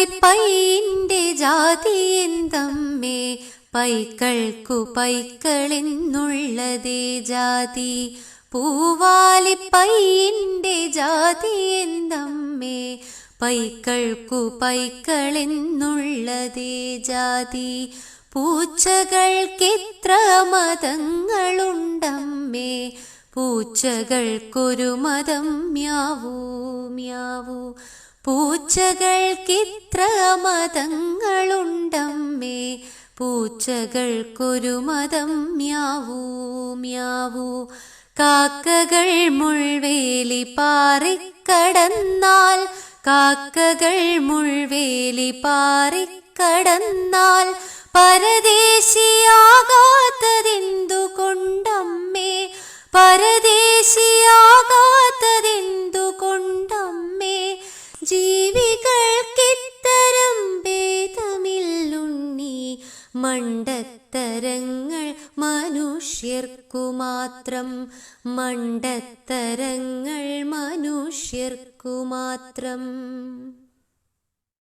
പൂവാലിപ്പൈന്റെ ജാതി എന്തമ്മേ? പൈക്കൾക്കു പൈക്കളെന്നുള്ളതേ ജാതി. പൂവാലിപ്പൈന്റെ ജാതി എന്തമ്മേ? പൈക്കൾക്കു പൈക്കളെന്നുള്ളതേ ജാതി. പൂച്ചകൾക്കെത്ര മതങ്ങളുണ്ടമ്മേ? പൂച്ചകൾക്കൊരു മതം മ്യാവൂ മ്യാവൂ. പൂച്ചകൾക്കിത്ര മതങ്ങളുണ്ടമ്മേ. പൂച്ചകൾക്കൊരു മതം മ്യാവൂ മ്യാവൂ. കാക്കകൾ മുൾവേലി പാറിക്കടന്നാൽ കാക്കകൾ മുൾവേലി പാറിക്കടന്നാൽ പരദേശിയാകാത്തതെന്തുകൊണ്ടമ്മേ? പരദേശിയാകാത്തതെന്തുകൊണ്ടമ്മേ ജീവികൾക്കിത്തരം ഭേദമില്ലുണ്ണി മണ്ടത്തരങ്ങൾ മനുഷ്യർക്കു മാത്രം മണ്ടത്തരങ്ങൾ മനുഷ്യർക്കു മാത്രം